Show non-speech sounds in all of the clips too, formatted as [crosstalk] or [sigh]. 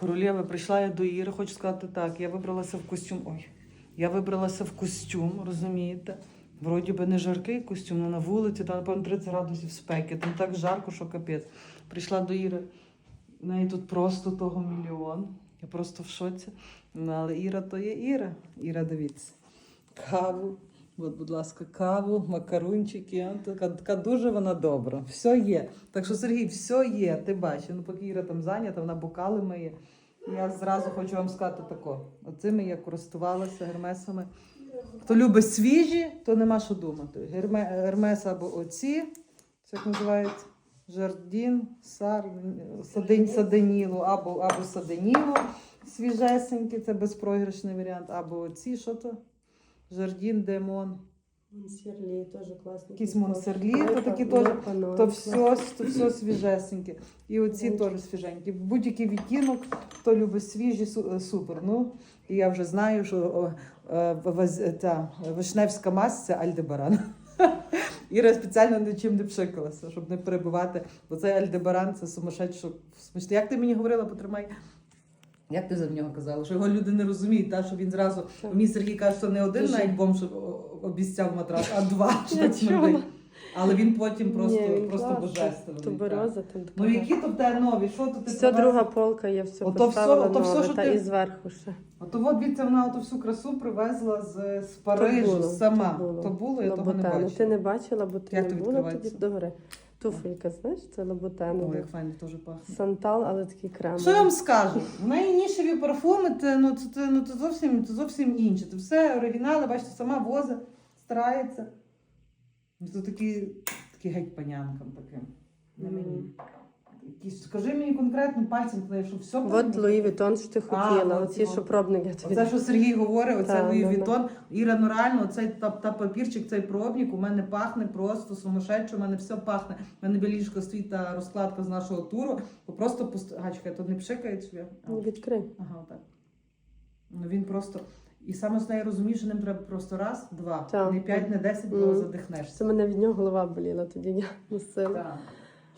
Королєва, прийшла я до Іри, хочу сказати так, я вибралася в костюм. Ой, я вибралася в костюм, розумієте? Вроді би не жаркий костюм, але на вулиці, там, напевно, 30 градусів спеки, там так жарко, що капець. Прийшла до Іри, в неї тут просто того мільйон. Я просто в шоці. Ну, але Іра то є Іра. Іра, дивіться. Каву. От, будь ласка, каву, макарунчики. Така, дуже вона добра. Все є. Так що, Сергій, все є. Ти бачиш. Ну, поки Іра там зайнята, вона бокали миє. Я зразу хочу вам сказати тако. Оцими я користувалася гермесами. Хто любить свіжі, то нема що думати. Герме, гермес або оці, це як називається? Жардін, сар, садин, або, або саденіло свіжесенькі, це безпрограшний варіант, або оці, що то? Жардін, демон. Монсерлі теж класний. Якісь монсерлі, то такі теж, То все, то все свіжесеньке. І оці теж свіженькі. Будь-який відтінок, хто любить свіжі, е, супер. Ну, і я вже знаю, що о, е, ваз- та, вишневська мазь це Альдебаран. [laughs] Іра спеціально нічим не пшикалася, щоб не перебивати. Бо цей Альдебаран це сумасшедшо смачно. Як ти мені говорила, потримай. Як ти за нього казала? Що його люди не розуміють, та, що він зразу. Мій Сергій каже, що не один Дуже. навіть бомж обіцяв матрас, а два. Але він потім просто, Ні, він просто божественний. То береза, там така. Ну які то в тебе нові? Що то ти Все друга полка, я все Ото поставила все- ото все, що та ти- і зверху ще. Ото от дивіться, вона ото всю красу привезла з, з Парижу було, сама. то було. То було, я того не бачила. Ти не бачила, бо ти Як не то була тоді догори. Туфелька, знаєш, це лабутена. О, як файно теж пахне. Сантал, але такий крем. Що я вам скажу? Найнішеві парфуми, це, ну, це, це, ну, це, зовсім, це зовсім інше. Це все оригінали, бачите, сама возить, старається. Ну, Це такі, такі геть панянкам таким. Не мені. Якісь, скажи мені конкретно пальцем, що все От Луї Вітон, що ти хотіла. от Оці, що пробник я тобі. Оце, що Сергій говорить, оце Так, Луї да, да. Вітон. Іра, ну реально, оцей та, та папірчик, цей пробник у мене пахне просто сумасшедше, у мене все пахне. У мене біля ліжка стоїть та розкладка з нашого туру, просто пуст... Гачка, то не пшикає собі. Ну, Відкрий. Ага, отак. Ну він просто. І саме з нею розумієш, що ним треба просто раз, два, Так. не п'ять, не десять, бо Мгм. задихнешся. Це мене від нього голова боліла, тоді я носила. Так.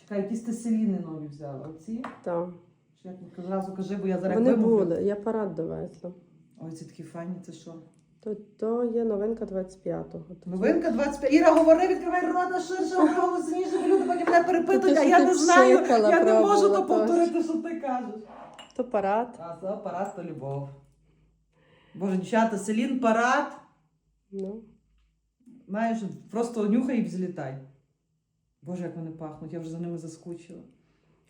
Чекай, якісь ти селіни нові взяла. Оці? Так. Чи як зразу кажи, бо я зараз Вони вимовлю. були, я парад довезла. Ой, ці такі файні, це що? То, то є новинка 25-го. Новинка 25. Іра, говори, відкривай рота ширше, говори голосніше, бо люди потім мене перепитують, а я не знаю, я не можу то повторити, що ти кажеш. То парад. А за парад то любов. Боже, дівчата, селін парад. Ну, Знаєш, просто нюхай і взлітай. Боже, як вони пахнуть, я вже за ними заскучила.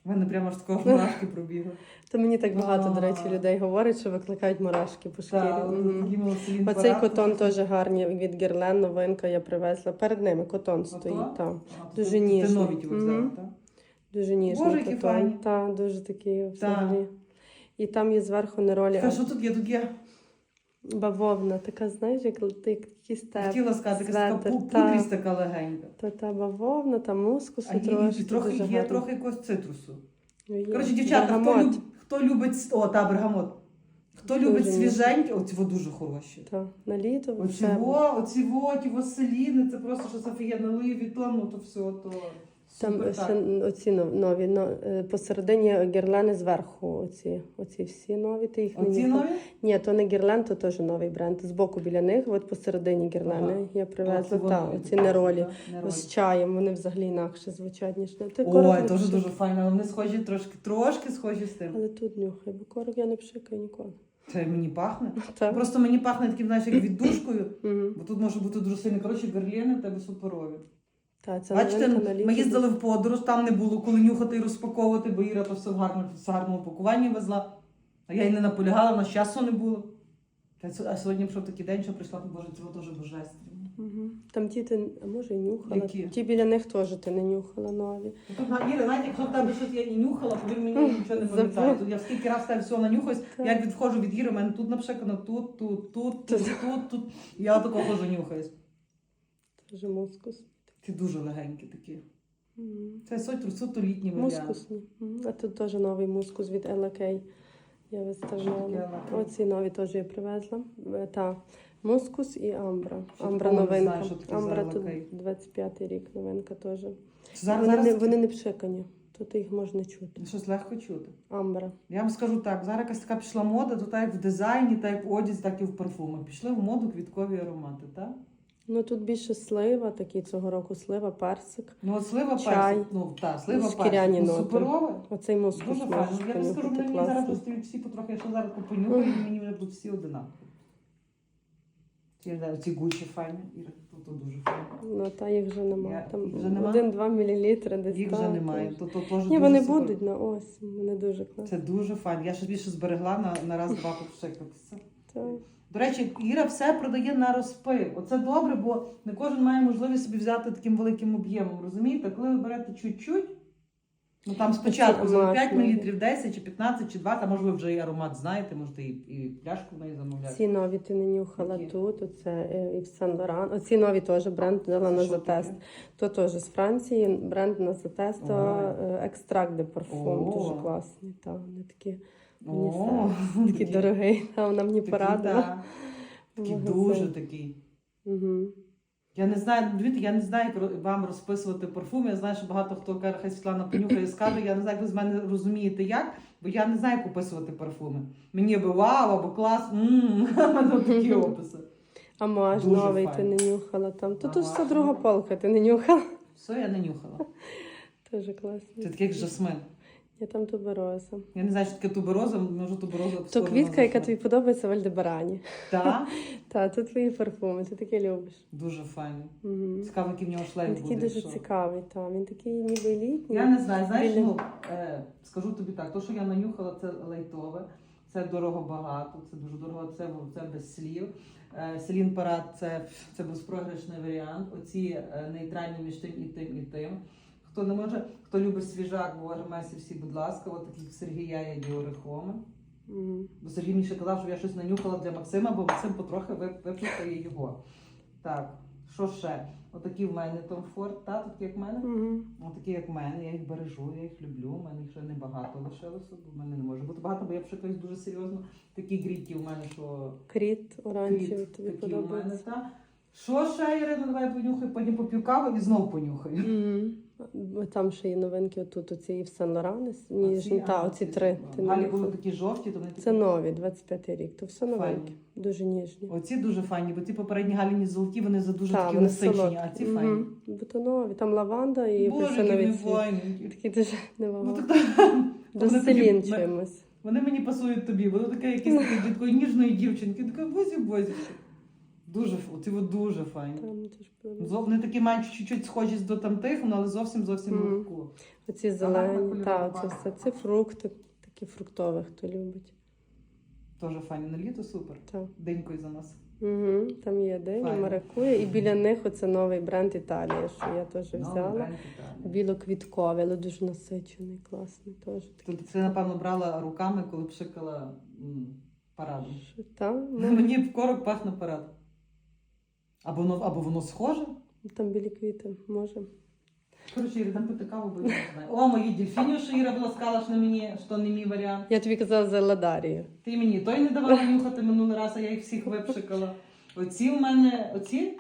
У мене прямо аж такого мурашки пробігли. то мені так багато, до речі, людей говорять, що викликають мурашки по шкірі. Оцей котон теж гарний від Герлен, новинка я привезла. Перед ними котон стоїть там. Дуже ти- Ти ніжний. нові ті взяла, так? Дуже ніжний котон. Так, дуже такий взагалі. І там є зверху не ролі, Та що тут є? Тут є. Бавовна, така, знаєш, як ти степ. Хотіла сказати, така та. пудрість така легенька. Та та бавовна, там мускусу А трошки. трохи дуже є трохи якогось цитрусу. Ну. Коротше, дівчата, хто, люб, хто любить о, та бергамот. Хто Дуже любить свіженькі, оці во дуже хороші. Та, на літо Оці во, оці во, ті васеліни, це просто щось офігенне. Луї Вітон, ну то все, то Там ще оці нов- нові, но, е, посередині гірлени зверху, оці, оці всі нові, ти їх Оці нюхала? нові? Ні, то не гірлен, то теж новий бренд. Збоку біля них, от посередині гірлени Ага. я привезла. во Так, оці неролі. так. З чаєм, вони взагалі інакше звучать, ніж не. Ти Ой, не теж дуже файно, але вони схожі трошки, трошки схожі з тим. Але тут нюхай, бо корок я не пшикаю ніколи. Це мені пахне. [laughs] Так. Просто мені пахне таким, знаєш, як віддушкою, бо тут може бути дуже сильно. Коротше, берліни в тебе суперові. Так, це Бачите, новинка на літо. ми їздили в подорож, там не було коли нюхати і розпаковувати, бо Іра то все в гарному, в гарному пакуванні везла. А я й не наполягала, на часу не було. Та А сьогодні прийшов такий день, що прийшла, боже, цього теж божественно. Угу. Там ті ти, а може, і нюхала. Які? Ті біля них теж ти не нюхала нові. Ну, Тут на Іра, навіть якщо в тебе щось я і нюхала, то він мені нічого не пам'ятає. Тут я скільки раз тебе всього нанюхаюсь, Так. як відходжу від Іри, у мене тут напшикано, тут, тут, тут, тут, тут, тут. Я отако хожу нюхаюсь. Теж мускус. Ті дуже легенькі такі. Це суто, суто літній варіант. Мускусні. А тут теж новий мускус від Kay. Я виставляла. Оці нові теж я привезла. Е, Та. Мускус і амбра. Що Амбра новинка. амбра тут Kay? 25 рік новинка теж. Зараз, вони, вони не пшикані. Тут їх можна чути. Щось легко чути. Амбра. Я вам скажу так, зараз якась така пішла мода, то так як в дизайні, так як в одязі, так і в парфумах. Пішли в моду квіткові аромати, так? Ну тут більше слива, такий цього року слива, персик. Ну от слива Чай. персик, ну так, слива Шкіряні персик, ну, ноти. суперове. Оцей мускус Дуже можеш. Я тобі скажу, мені зараз класно. просто всі потрохи, я ще зараз попонюхаю, і мені вже будуть всі одинакові. Ці, гучі файні, Іра, тут дуже файно. Ну та їх вже Я- немає. Там вже нема? 1-2 мл десь. Їх вже немає. тож. То, то, Ні, вони супер. будуть на осінь. Вони дуже класні. Це дуже файно. Я ще більше зберегла на, на раз-два [laughs] попшикатися. Так. До речі, Іра все продає на розпив. Оце добре, бо не кожен має можливість собі взяти таким великим об'ємом. Розумієте? Коли ви берете чуть-чуть, ну там спочатку за 5 ароматні. мл 10 чи 15 чи 20, а може ви вже і аромат знаєте, можете і, і пляшку в неї замовляти. Ці нові ти не нюхала Які? тут, оце е, Yves Saint Laurent. Оці нові теж бренд дала на затест. То теж з Франції, бренд на затест, екстракт де парфум, дуже класний. Та, вони такі, О, [laughs] такий дорогий. Та, вона мені такий, порадила. Такий дуже такий. Угу. Я не знаю, дивіться, я не знаю, як вам розписувати парфум. Я знаю, що багато хто каже, хай Світлана понюхає і скаже. Я не знаю, як ви з мене розумієте як, бо я не знаю, як описувати парфуми. Мені би вау, або клас, мм, [laughs] такі описи. А маж новий ти не нюхала там. То тут все Амаш друга полка, ти не нюхала. Все, я не нюхала. [laughs] Дуже класно. Це таке як жасмин. Я там тубероза. Я не знаю, що таке тубероза, може тубероза. То квітка, яка тобі подобається в Альдебарані. Так, [laughs] Та, це твої парфуми, ти таке любиш. дуже файний. Угу. Цікаво, який в нього Він такий дуже що. цікавий, та. він такий ніби літній. Я не знаю, знаєш, Біля- ну е, скажу тобі так, то, що я нанюхала, це лайтове, це дорого багато, це дуже дорого, це, це без слів. Е, Селін Парад це, це безпрограшний варіант. Оці е, нейтральні між тим і тим і тим. Хто не може, хто любить свіжак, бо Армесі всі, будь ласка, от таких Сергія є діорихоми. Мгм. Бо Сергій мені ще казав, що я щось нанюхала для Максима, бо Максим потрохи вип- випускає його. Так, що ще? Отакі в мене Том та, такі як в мене. Мгм. Ну, такі, як в мене, я їх бережу, я їх люблю. У мене їх ще небагато лишилося, бо в мене не може бути багато, бо я пшикаюсь дуже серйозно. Такі гріті у мене, що Кріт оранжевий тобі подобається. Що ще, Ірина, давай понюхай, потім поп'ю каву і знов понюхаю. Мгм. Бо Там ще є новинки отут, оці і в Сан Лорані, ніжні, та, оці три. Ти Галі були такі жовті, то вони такі. Це нові, 25 рік, то все новеньке, Файні. дуже ніжні. Оці дуже файні, бо ті попередні галіні золоті, вони за дуже Та, такі вони насичені, солодкі. а ці Мгм. файні. Бо то нові, там лаванда і Боже, які вони цвіт. файні. Такі дуже Ну, невагомі. так, До вони селін чимось. Вони мені пасують тобі, воно таке якесь таке такої ніжної дівчинки, така бозі бозі. Дуже оці от дуже файні. Там теж. Зо- Вони такі мають чуть-чуть схожість до тамтих, ну, але зовсім зовсім Мгм. легко. Оці зелені, кольорова це все. Це фрукти, такі фруктові, хто любить. Теж файні. На літо супер. Так. Денькою за нас. Угу, там є день, Файно. маракуя, і біля них оце новий бренд Італія, що я теж Ну, взяла. Білоквітковий, але дуже насичений, класний теж. такий. Це, напевно, брала руками, коли пшикала м, парадом. Там, [laughs] ну, Мені в корок пахне парад. Або воно, або воно схоже. там білі квіти, може. Коротше, Іра, там пити каву, бо я не знаю. О, мої дельфіні, що Іра була сказала, що на мені, що не мій варіант. Я тобі казала за Ладарію. Ти мені той не давала нюхати минулий раз, а я їх всіх випшикала. Оці в мене, оці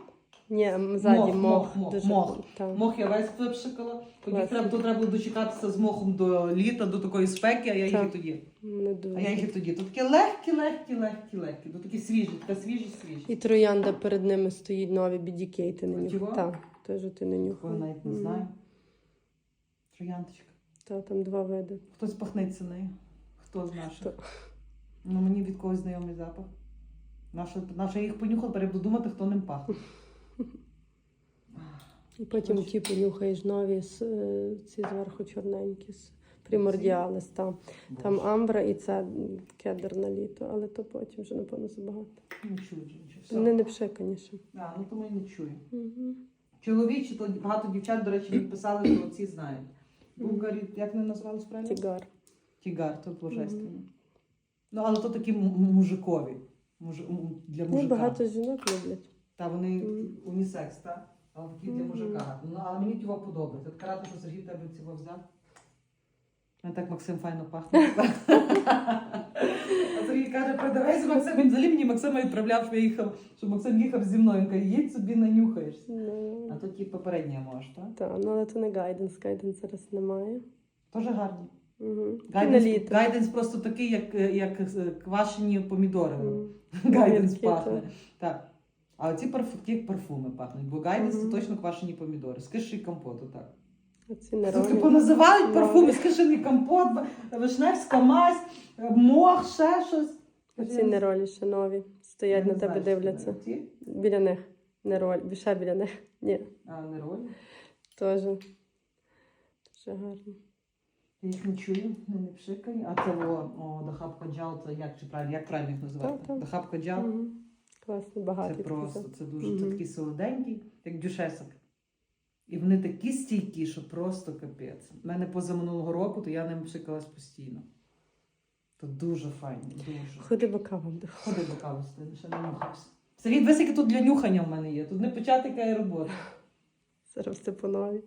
Ні, ззаді Мох, мох. мох, дуже, мох. Мох я весь випшикала. Тоді треба, то треба було дочекатися з мохом до літа, до такої спеки, а я їх і тоді. Мене дуже. А я їх і тоді. То такі легкі, легкі, легкі, легкі. То такі свіжі, така свіжі, свіжі. І троянда перед ними стоїть нові BDK, ти не нюхав. Так, теж ти не Такого нюхав. навіть не знаю. Троянточка. Та, там два види. Хтось пахнеться нею. Хто з наших? Хто? Ну мені від когось знайомий запах. Наша, наша їх понюхала, я буду думати, хто ним пахне. І потім ті понюхаєш нові е, ці зверху чорненькі примордіалис. Там, там амбра і це кедр на літо, але то потім вже, напевно, забагато. Не чую вже нічого. Все. Вони не пшиканіше. А, ну тому і не чую. Угу. Чоловічі, то багато дівчат, до речі, мені писали, що ці знають. Булгарі, як вони назвались правильно? Тігар. Тігар, то божественно. Ну, але то такі мужикові. Муж, для Ну, багато жінок люблять. Та вони Мгм. унісекс, так? Але такі для мужика. Ну, але мені цього подобається. Така рада, що Сергій тебе цього взяв. Мене так Максим файно пахне. [laughs] А Сергій каже, продавайся Максим. Він взагалі мені Максима відправляв, що я їхав, щоб Максим їхав зі мною. Він каже, їдь собі нанюхаєшся. Ну, А то ті попередні можеш, так? та, ну, але то не гайденс, гайденс зараз немає. Теж гарні. Угу. Гайденс, гайденс просто такий, як, як е, квашені помідори. Гайденс пахне. так. А оці парфу, ті парфуми пахнуть, бо Мгм. це точно квашені помідори. З киші компоту, так. Оці Це типу називають парфуми з кишені компот, вишневська мазь, мох, ще щось. Оці неролі ще нові. Стоять Я на тебе знаю, що дивляться. це. Ті? Біля них. Нероль. Ще біля них. Ні, А, не роль. теж. Дуже гарно. Я їх не чую, не, не пшикаю. А це о, о дахапка джал, це як, чи правильно, як правильно їх називати? Так, так. Дахапка джал. Мгм. Класний, Це просто, це дуже це Мгм. такий солоденький, як дюшесок. І вони такі стійкі, що просто капець. У мене поза минулого року, то я ним пшикалась постійно. То дуже файно, дуже. Ходи бока вам. Ходи до каву ще не нюхався. Сергій, яке тут для нюхання в мене є. Тут не початика і робота. Зараз все по новій.